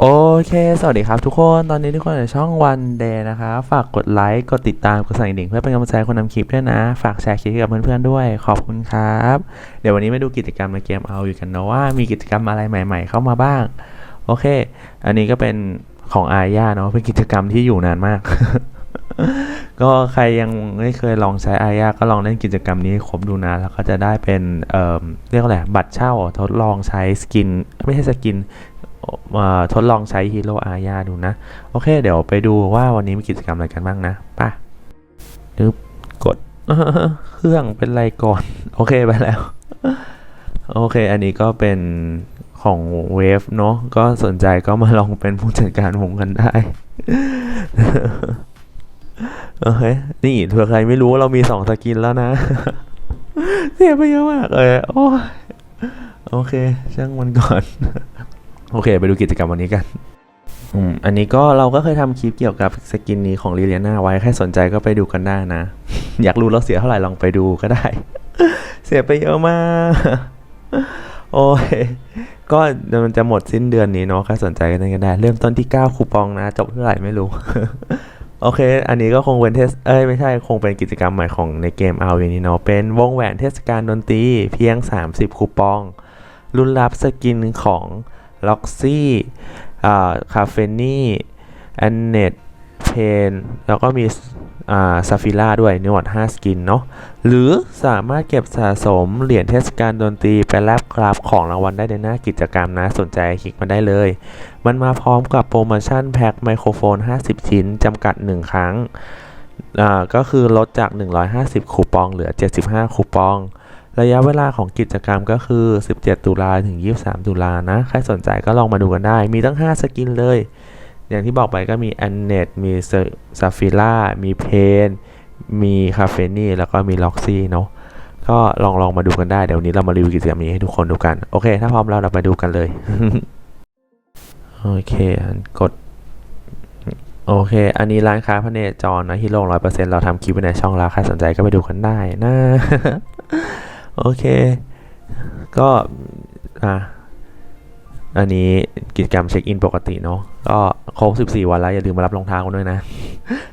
โอเค สวัสดีครับทุกคน ตอนนี้ทุกคนในช่องวันเดย์นะคะฝากกดไลค์ กดติดตาม กดสั่นดิ่งเพื่อเป็นกำลังใจคนทำคลิปด้วยนะ ฝากแชร์คลิปกับเพื่อนๆด้วย ขอบคุณครับ เดี๋ยววันนี้มาดูกิจกรรมในเกมเอาอยู่กันเนาะว่ามีกิจกรรมอะไรใหม่ ๆ เข้ามาบ้าง โอเค อันนี้ก็เป็นของอาญาเนาะ เป็นกิจกรรมที่อยู่นานมาก ก็ใครยังไม่เคยลองใช้อาญาก็ลองเล่นกิจกรรมนี้ครบดูนะ แล้วก็จะได้เป็น เอ่อ เรียกว่าอะไร บัตรเช่าทดลองใช้สกิน ไม่ใช่สกิน ทดลองใช้ฮีโร่อาญาดูนะ โอเค เดี๋ยวไปดูว่าวันนี้มีกิจกรรมอะไรกันบ้างนะป่ะนึบกดเครื่องเป็นไรก่อน โอเคไปแล้ว โอเค อันนี้ก็เป็นของเวฟเนาะก็สนใจก็มาลองเป็นผู้จัดการวงกันได้โอเคนี่เผื่อใครไม่รู้เรามีสองสกินแล้วนะเสียไปเยอะมากเลยโอ้ยโอเค ช่างมันก่อน โอเค ไปดูกิจกรรมวันนี้กันอืมอันนี้ก็เราก็เคยทำคลิปเกี่ยวกับสกินนี้ของลิเลียนาไว้ ใครสนใจก็ไปดูกันได้นะ อยากรู้เราเสียเท่าไหร่ลองไปดูก็ได้ เสียไปเยอะมาก โอ้ย ก็มันจะหมดสิ้นเดือนนี้เนาะ ใครสนใจกันได้ เริ่มต้นที่ 9 คูปองนะ จบเท่าไหร่ไม่รู้ โอเค อันนี้ก็คงเป็นเทส เอ้ยไม่ใช่ คงเป็นกิจกรรมใหม่ของในเกมเอาอย่างนี้เนาะ เป็นวงแหวนเทศกาลดนตรีเพียง 30 คูปอง รุ่นรับสกินของ ล็อกซี่คาเฟนี่แอนเนตเพนแล้วก็มีซาฟิล่าด้วยนี่หมด5สกินเนาะหรือสามารถเก็บสะสมเหรียญเทศกาลดนตรีไปแลกครับของรางวัลได้ในหน้ากิจกรรมนะ สนใจคลิกมาได้เลย มันมาพร้อมกับโปรโมชั่นแพ็คไมโครโฟน 50 ชิ้นจำกัด 1 ครั้งก็คือลดจาก 150 คูปองเหลือ 75 คูปอง ระยะเวลาของกิจกรรมก็คือ 17 ตุลาถึง 23 ตุลานะ ใครสนใจก็ลองมาดูกันได้ มีตั้ง 5 สกินเลย อย่างที่บอกไปก็มีแอนเนตมีซาฟิล่า มีเพน มีคาเฟนี่ แล้วก็มีล็อกซี่เนาะ ก็ลองลองมาดูกันได้ เดี๋ยวนี้เรามารีวิวกิจกรรมนี้ให้ทุกคนดูกัน โอเค ถ้าพร้อมแล้วเราไปดูกันเลย โอเค กด โอเค อันนี้ร้านค้าพเนจรนะฮีโร่ร้อยเปอร์เซ็นต์เราทำคลิปไว้ในช่องแล้วใครสนใจก็ไปดูกันได้นะ โอเค ก็อะอันนี้กิจกรรมเช็คอินปกติเนาะก็ครบ 14 วันแล้ว อย่าลืมมารับรองเท้ากันด้วยนะ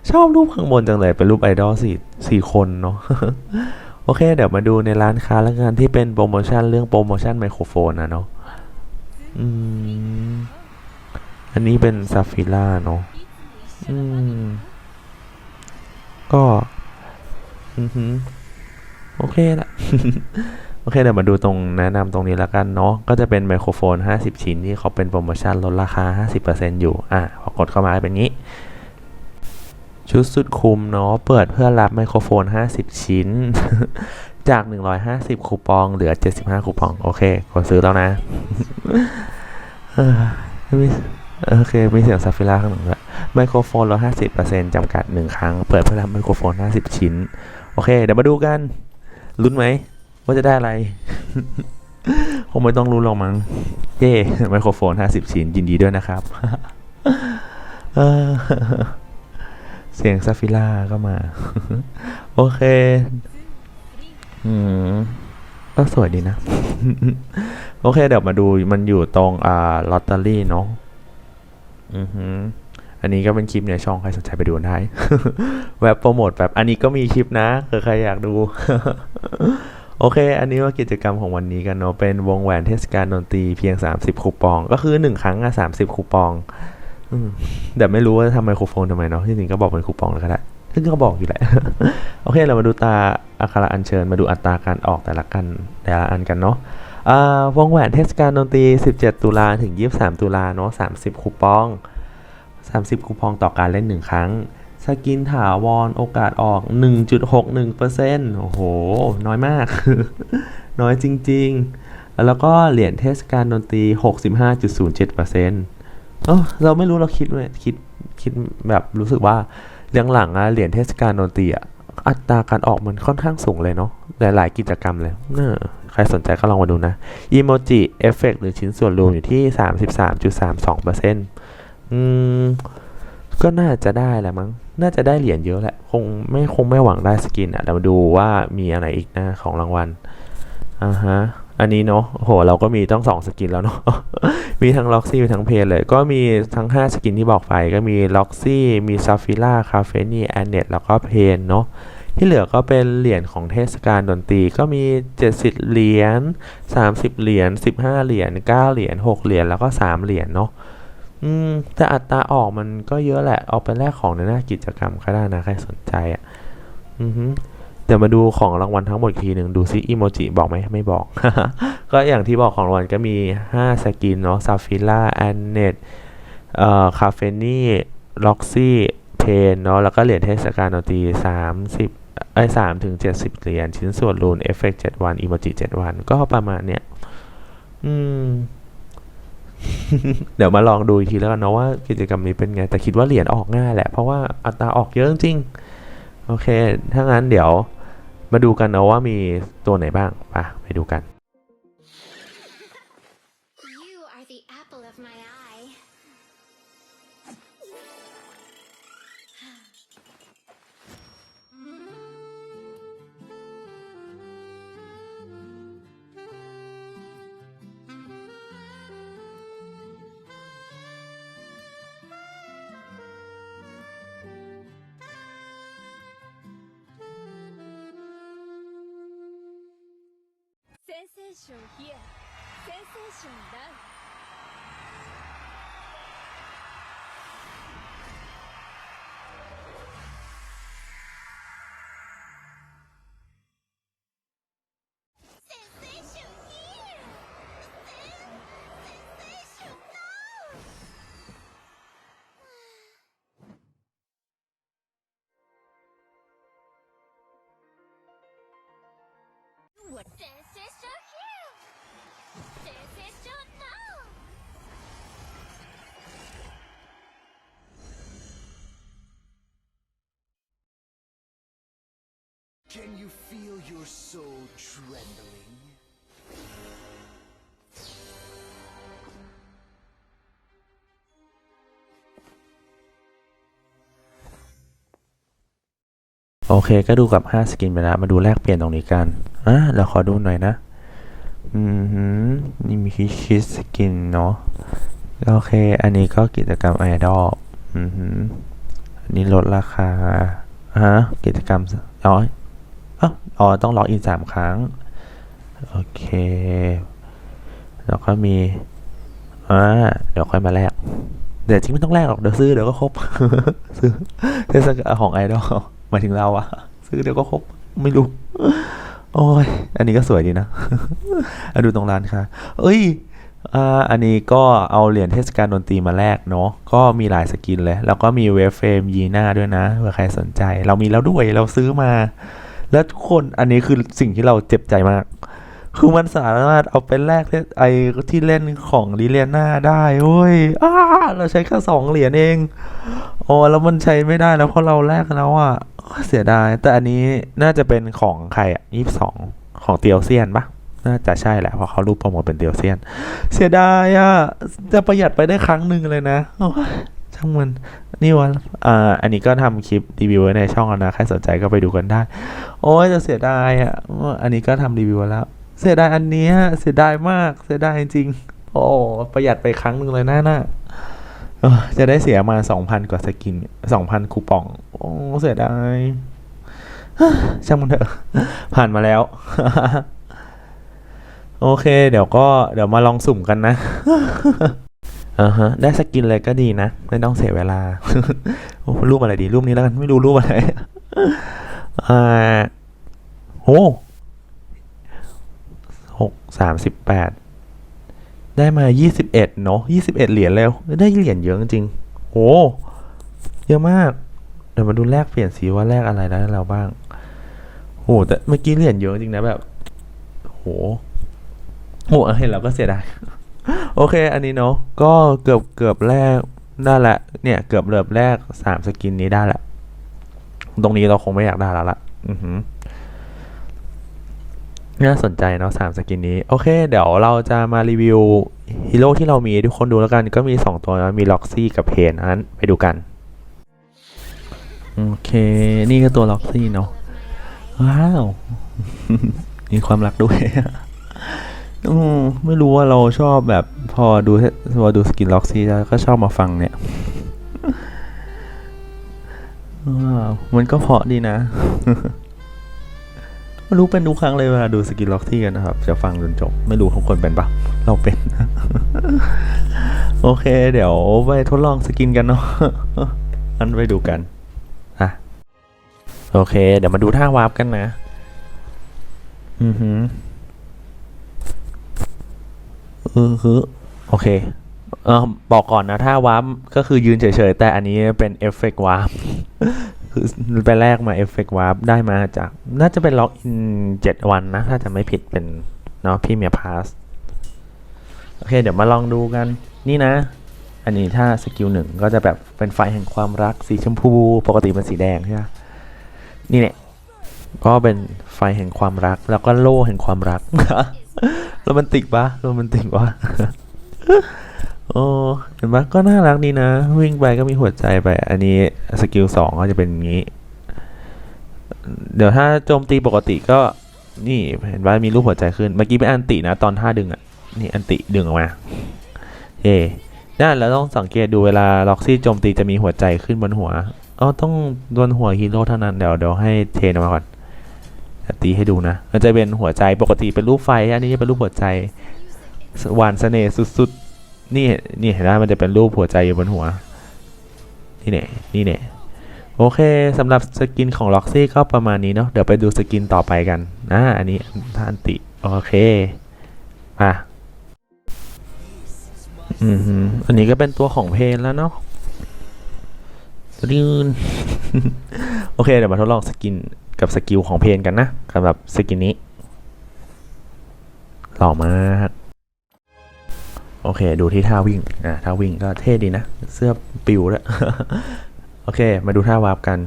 ชอบรูปข้างบนจังเลย เป็นรูปไอดอลสี่สี่คนเนาะโอเค เดี๋ยวมาดูในร้านค้าแล้วกันที่เป็นโปรโมชั่นเรื่องโปรโมชั่นไมโครโฟนนะเนาะอืมอันนี้เป็นซาฟิล่าเนาะอืมก็ อือหือ โอเคละโอเคเดี๋ยวมาดูตรงแนะนำตรงนี้แล้วกันเนาะก็จะเป็นไมโครโฟน 50 ชิ้นที่เขาเป็นโปรโมชั่นลดราคา 50%อยู่อะพอกดเข้ามาเป็นงี้ ชุดสุดคุ้มเนาะเปิดเพื่อรับไมโครโฟน 50 ชิ้น จาก 150 คูปอง เหลือ 75 คูปอง โอเคกดซื้อแล้วนะโอเคมีเสียงซาฟิล่าข้างหลังด้วยไมโครโฟนลด50%จำกัด 1 ครั้ง เปิดเพื่อรับไมโครโฟน 50 ชิ้น โอเค เดี๋ยวมาดูกัน ลุ้นไหมว่าจะได้อะไรคงไม่ต้องรู้หรอกมั้งเย่ไมโครโฟน 50 ชิ้นยินดีด้วยนะครับเสียงซาฟิล่าก็มา โอเค อืมก็สวยดีนะ โอเค เดี๋ยวมาดูมันอยู่ตรง อ่าลอตเตอรี่เนาะอือหืออันนี้ก็เป็นคลิปในช่องใครสนใจไปดูได้แวบโปรโมทแบบอันนี้ก็มีคลิปนะเผื่อใครอยากดู โอเค อันนี้ว่ากิจกรรมของวันนี้กันเนาะ เป็นวงแหวนเทศกาลดนตรีเพียง 30 คูปอง ก็คือ 1 ครั้งอะ30คูปองอแต่ไม่รู้ว่าทำไมครโฟนทำไมเนาะ ที่จริงก็บอกเป็นคูปองแล้วก็ได้ ซึ่งก็บอกอยู่แหละ โอเค เรามาดูตาอักขระอัญเชิญ มาดูอัตราการออกแต่ละกันแต่ละอันกันเนาะวงแหวนเทศกาลดนตรี 17 ตุลาถึง 23 ตุลาเนาะ30 คูปอง 30 คูปองต่อการเล่น 1 ครั้ง สกินถาวรโอกาสออก 1.61%โอ้โห น้อยมาก น้อยจริง ๆ แล้วก็เหรียญเทศกาลดนตรี 65.07%เออเราไม่รู้เราคิดไว้คิดคิดแบบรู้สึกว่าเรื่องหลังอะเหรียญเทศกาลดนตรีอะอัตราการออกมันค่อนข้างสูงเลยเนาะหลายๆกิจกรรมเลยเนอใครสนใจก็ลองมาดูนะอีโมจิเอฟเฟกหรือชิ้นส่วนรวมอยู่ที่ 33.32%อืม ก็น่าจะได้แหละมั้ง น่าจะได้เหรียญเยอะแหละ คงไม่คงไม่หวังได้สกินอะ่ะเดี๋ยวมาดูว่ามีอะไรอีกนะของรางวัล อ่าฮะ อันนี้เนาะโห เราก็มีต้องสองสกินแล้วเนาะมีมีทั้งล็อกซี่มีทั้งเพนเลย ก็มีทั้ง 5 สกินที่บอกไป ก็มีล็อกซี่ มีซาฟิล่า คาเฟนี่แอนเนตแล้วก็เพนเนาะ ที่เหลือก็เป็นเหรียญของเทศกาลดนตรี ก็มี 70 เหรียญ 30 เหรียญ 15 เหรียญ 9 เหรียญ 6 เหรียญ แล้วก็ 3 เหรียญเนาะ อืมแต่อัตราออกมันก็เยอะแหละ เอาไปแลกของในหน้ากิจกรรมก็ได้นะ ใครสนใจอะ อือฮึเดี๋ยวมาดูของรางวัลทั้งหมดทีหนึ่งดูซิอีโมจิบอกไหมไม่บอก ก็อย่างที่บอกของรางวัลก็มี 5 สกินเนาะซาฟิล่าแอนเนตเอ่อคาเฟนี่ล็อกซี่เพนเนาะแล้วก็เหรียญเทศกาลดนตรี30ไอ้สามถึงเจ็ดสิบเหรียญชิ้นส่วนรูนเอฟเฟกต์เจ็ดวันอีโมจิเจ็ดวัน ก็ประมาณเนี้ยอืม เดี๋ยวมาลองดูอีกทีแล้วกันเนาะว่ากิจกรรมนี้เป็นไง แต่คิดว่าเหรียญออกง่ายแหละ เพราะว่าอัตราออกเยอะจริง โอเค ถ้างั้นเดี๋ยวมาดูกันเนาะว่ามีตัวไหนบ้างไปไปดูกัน Sensation here. Sensation now. What? Sensation Can you feel your soul trembling? โอเคก็ดูกับ 5 สกินไปแล้ว มาดูแลกเปลี่ยนตรงนี้กัน อะ เราขอดูหน่อยนะ อืมนี่มีคิชิสกินเนาะโอเค อันนี้ก็กิจกรรมไอดอลอืมอันนี้ลดราคาฮะกิจกรรมอ๋อเอ้าอ๋อต้องล็อกอินสามครั้ง โอเค แล้วก็มีอ่าเดี๋ยวค่อยมาแลกเดี๋ยวจริงไม่ต้องแลกหรอกเดี๋ยวซื้อเดี๋ยวก็ครบ ซื้อเทศกาลของไอดอลหมายถึงเราอะซื้อเดี๋ยวก็ครบ ไม่รู้ โอ้ย อันนี้ก็สวยดีนะอะดูตรงร้านค่ะ เอ้ยอันนี้ก็เอาเหรียญเทศกาลดนตรีมาแลกเนาะ ก็มีหลายสกินเลย แล้วก็มีเวฟเฟรมยีน่าด้วยนะเผื่อใครสนใจ เรามีแล้วด้วย เราซื้อมา แล้วทุกคน อันนี้คือสิ่งที่เราเจ็บใจมาก คือมันสามารถเอาไปแลกไอที่เล่นของลิเลียนาได้เว้ยอ้าเราใช้แค่สองเหรียญเองโอ้แล้วมันใช้ไม่ได้แล้วเพราะเราแลกแล้วอะเสียดาย แต่อันนี้น่าจะเป็นของใครอะยี่สิบสองของเตียวเซียนปะน่าจะใช่แหละเพราะเขารูปโปรโมทเป็นเตียวเซียน เสียดายอะจะประหยัดไปได้ครั้งหนึ่งเลยนะช่างมันนี่วันอ่าอันนี้ก็ทำคลิปรีวิวไว้ในช่องแล้วนะ ใครสนใจก็ไปดูกันได้ โอ้ยจะเสียดายอะ อันนี้ก็ทำรีวิวไว้แล้ว เสียดายอันเนี้ยเสียดายมากเสียดายจริง โอ้ประหยัดไปครั้งหนึ่งเลยนะน่ะจะได้เสียมาสองพันกว่าสกินสองพันคูปอง โอ้เสียดายช่างมันเถอะ ผ่านมาแล้ว โอเค เดี๋ยวก็เดี๋ยวมาลองสุ่มกันนะอ่าฮะ ได้สกินเลยก็ดีนะ ไม่ต้องเสียเวลา โอ้รูปอะไรดี รูปนี้แล้วกัน ไม่รู้รูปอะไร อ่าโอ้ หกสามสิบแปดได้มา21เนอะ21เหรียญแล้ว ได้เหรียญเยอะจริงๆโหเยอะมาก เดี๋ยวมาดูแลกเปลี่ยนสีว่าแลกอะไรได้เราบ้างโหแต่เมื่อกี้เหรียญเยอะจริงนะแบบโหโหเห็นเราก็เสียดายโอเค อันนี้เนาะก็เกือบเกือบแรกได้ละ เนี่ยเกือบเรือบแรกสามสกินนี้ได้ละ ตรงนี้เราคงไม่อยากได้แล้วละอือหือ น่าสนใจเนาะสามสกินนี้ โอเค เดี๋ยวเราจะมารีวิวฮีโร่ที่เรามีทุกคนดูแล้วกันก็มี 2 ตัวนะมีล็อกซี่กับเพนอันไปดูกัน โอเค นี่ก็ตัวล็อกซี่เนาะว้าว มีความรักด้วยอืมไม่รู้ว่าเราชอบแบบพอดูพอดูสกินล็อกซี่แล้วก็ชอบมาฟังเนี่ยว้าวมันก็เพาะดีนะ ไม่รู้เป็นทุกครั้งเลยเวลาดูสกินล็อกที่กันนะครับ จะฟังจนจบ ไม่รู้ทุกคนเป็นปะเราเป็น โอเค เดี๋ยวไปทดลองสกินกันเนาะอันไปดูกันอะโอเค เดี๋ยวมาดูท่าวาร์ปกันนะ อือหืออือหือโอเคเออบอกก่อนนะ ถ้าวาร์ปก็คือยืนเฉยๆ แต่อันนี้เป็นเอฟเฟกต์วาร์ป คือไปแลกมาเอฟเฟกต์วาร์ปได้มาจาก น่าจะเป็นล็อกอินเจ็ดวันนะ ถ้าจะไม่ผิดเป็น เนาะพี่เมียพาสโอเค เดี๋ยวมาลองดูกัน นี่นะ อันนี้ถ้าสกิลหนึ่งก็จะแบบเป็นไฟแห่งความรักสีชมพู ปกติเป็นสีแดงใช่ไหมนี่เนี่ยก็เป็นไฟแห่งความรัก แล้วก็โล่แห่งความรักโรแมนติกปะโรแมนติกปะ โอ้เห็นปะก็น่ารักดีนะ วิ่งไปก็มีหัวใจไป อันนี้สกิลสองก็จะเป็นอย่างนี้ เดี๋ยวถ้าโจมตีปกติก็นี่เห็นว่ามีรูปหัวใจขึ้น เมื่อกี้เป็นอันตินะ ตอนท่าดึงอะ นี่อันติดึงออกมาเย่นั่นแล้วต้องสังเกตดูเวลาล็อกซี่โจมตีจะมีหัวใจขึ้นบนหัวอ๋อต้องบนหัวฮีโร่เท่านั้น เดี๋ยวเดี๋ยวให้เทนออกมาก่อนตีให้ดูนะ มันจะเป็นหัวใจปกติเป็นรูปไฟ อันนี้จะเป็นรูปหัวใจหวานเสน่ห์สุดๆ นี่นี่เห็นไหมมันจะเป็นรูปหัวใจอยู่บนหัว นี่เนี่ยนี่เนี่ยโอเคสำหรับสกินของล็อกซี่ก็ประมาณนี้เนาะเดี๋ยวไปดูสกินต่อไปกันอ่าอันนี้ท่านติ โอเคอะอืมอันนี้ก็เป็นตัวของเพนแล้วเนาะดืนโอเค เดี๋ยวมาทดลองสกินกับสกิลของเพนกันนะสำหรับสกินนี้หล่อมาก โอเค ดูที่ท่าวิ่งอ่าท่าวิ่งก็เท่ดีนะ เสื้อปิวแล้ว โอเค มาดูท่าวาร์ปกัน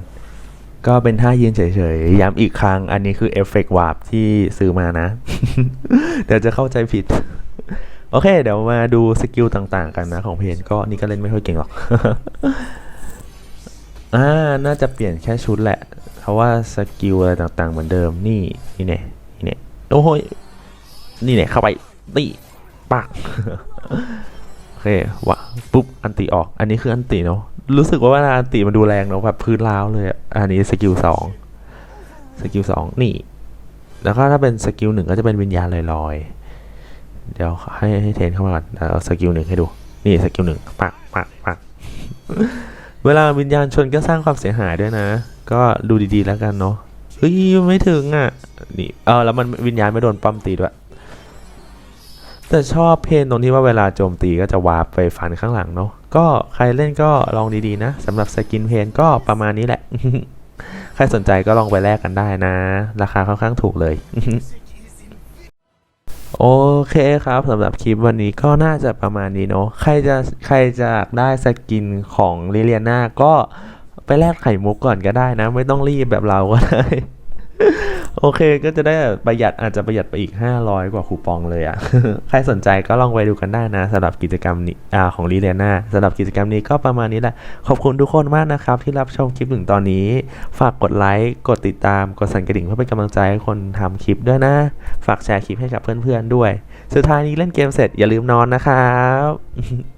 ก็เป็นท่ายืนเฉยๆ ย้ำอีกครั้ง อันนี้คือเอฟเฟกต์วาร์ปที่ซื้อมานะ เดี๋ยวจะเข้าใจผิด โอเค เดี๋ยวมาดูสกิลต่างๆ กันนะ ของเพนก็นี่ก็เล่นไม่ค่อยเก่งหรอก อ่า น่าจะเปลี่ยนแค่ชุดแหละ เพราะว่าสกิลอะไรต่างๆ เหมือนเดิม นี่ นี่เนี่ยนี่เนี่ยโอ้โหนี่เนี่ยเข้าไปตีปัก โอเควะปุ๊บอันติออก อันนี้คืออันติเนาะรู้สึกว่าเวลาอันติมันดูแรงเนาะแบบพื้นร้าวเลยอะอันนี้สกิลสองสกิลสองนี่ แล้วก็ถ้าเป็นสกิลหนึ่งก็จะเป็นวิญญาณลอยๆ เดี๋ยวให้ให้เทนเข้ามาก่อนแล้วเอาสกิลหนึ่งให้ดู นี่สกิลหนึ่งปักปักปักเวลาวิญญาณชนก็สร้างความเสียหายด้วยนะ ก็ดูดีๆแล้วกันเนาะเฮ้ยไม่ถึงอะนี่เออแล้วมันวิญญาณไม่โดนปั้มตีด้วย แต่ชอบเพนตรงที่ว่าเวลาโจมตีก็จะวาร์ปไปฟันข้างหลังเนาะก็ใครเล่นก็ลองดีๆนะสำหรับสกินเพนก็ประมาณนี้แหละ ใครสนใจก็ลองไปแลกกันได้นะ ราคาค่อนข้างถูกเลยโอเคครับสำหรับคลิปวันนี้ก็น่าจะประมาณนี้เนาะใครจะใครจะได้สกินของลิเลียนาก็ไปแลกไข่มุกก่อนก็ได้นะ ไม่ต้องรีบแบบเราก็ได้ โอเคก็จะได้ประหยัดอาจจะประหยัดไปอีก 500 กว่าคูปองเลยอะ่ะ ใครสนใจก็ลองไปดูกันได้นะสำหรับกิจกรรมนี้อ่าของลีเลียนาสำหรับกิจกรรมนี้ก็ประมาณนี้แหละ ขอบคุณทุกคนมากนะครับ ที่รับชมคลิปถึงตอนนี้ ฝากกดไลค์กดติดตามกดสั่นกระดิ่งเพื่อเป็นกำลังใจให้คนทำคลิปด้วยนะ ฝากแชร์คลิปให้กับเพื่อนๆด้วย สุดท้ายนี้เล่นเกมเสร็จอย่าลืมนอนนะครับ